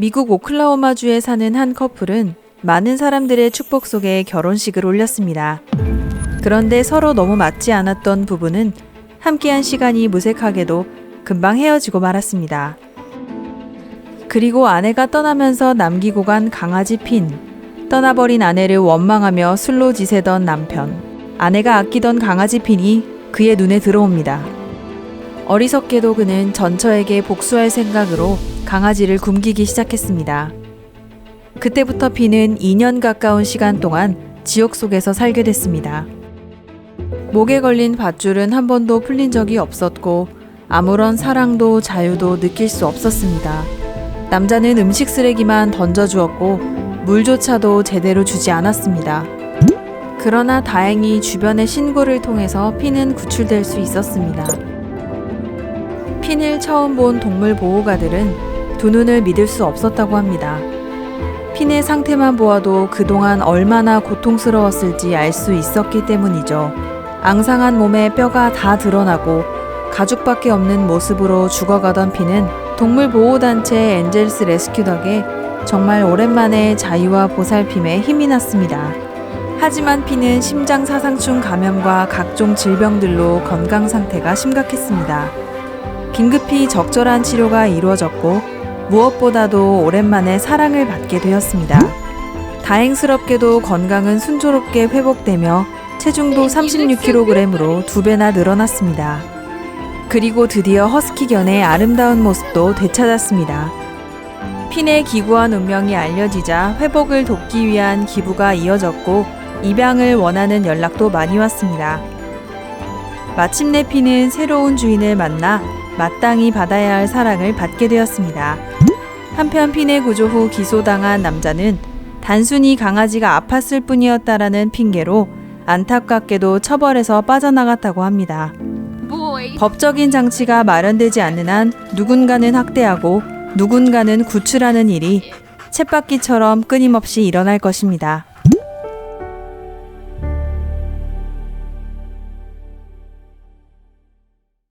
미국 오클라호마주에 사는 한 커플은 많은 사람들의 축복 속에 결혼식을 올렸습니다. 그런데 서로 너무 맞지 않았던 부부는 함께한 시간이 무색하게도 금방 헤어지고 말았습니다. 그리고 아내가 떠나면서 남기고 간 강아지 핀. 떠나버린 아내를 원망하며 술로 지새던 남편. 아내가 아끼던 강아지 핀이 그의 눈에 들어옵니다. 어리석게도 그는 전처에게 복수할 생각으로 강아지를 굶기기 시작했습니다. 그때부터 핀은 2년 가까운 시간 동안 지옥 속에서 살게 됐습니다. 목에 걸린 밧줄은 한 번도 풀린 적이 없었고 아무런 사랑도 자유도 느낄 수 없었습니다. 남자는 음식 쓰레기만 던져주었고 물조차도 제대로 주지 않았습니다. 그러나 다행히 주변의 신고를 통해서 핀은 구출될 수 있었습니다. 핀을 처음 본 동물 보호가들은 두 눈을 믿을 수 없었다고 합니다. 핀의 상태만 보아도 그동안 얼마나 고통스러웠을지 알 수 있었기 때문이죠. 앙상한 몸에 뼈가 다 드러나고 가죽밖에 없는 모습으로 죽어가던 핀은 동물 보호단체 엔젤스 레스큐 덕에 정말 오랜만에 자유와 보살핌에 힘이 났습니다. 하지만 핀은 심장 사상충 감염과 각종 질병들로 건강 상태가 심각했습니다. 긴급히 적절한 치료가 이루어졌고 무엇보다도 오랜만에 사랑을 받게 되었습니다. 다행스럽게도 건강은 순조롭게 회복되며 체중도 36kg으로 두 배나 늘어났습니다. 그리고 드디어 허스키견의 아름다운 모습도 되찾았습니다. 핀의 기구한 운명이 알려지자 회복을 돕기 위한 기부가 이어졌고 입양을 원하는 연락도 많이 왔습니다. 마침내 핀은 새로운 주인을 만나 마땅히 받아야 할 사랑을 받게 되었습니다. 한편 핀의 구조 후 기소당한 남자는 단순히 강아지가 아팠을 뿐이었다라는 핑계로 안타깝게도 처벌에서 빠져나갔다고 합니다. 법적인 장치가 마련되지 않는 한 누군가는 학대하고 누군가는 구출하는 일이 쳇바퀴처럼 끊임없이 일어날 것입니다.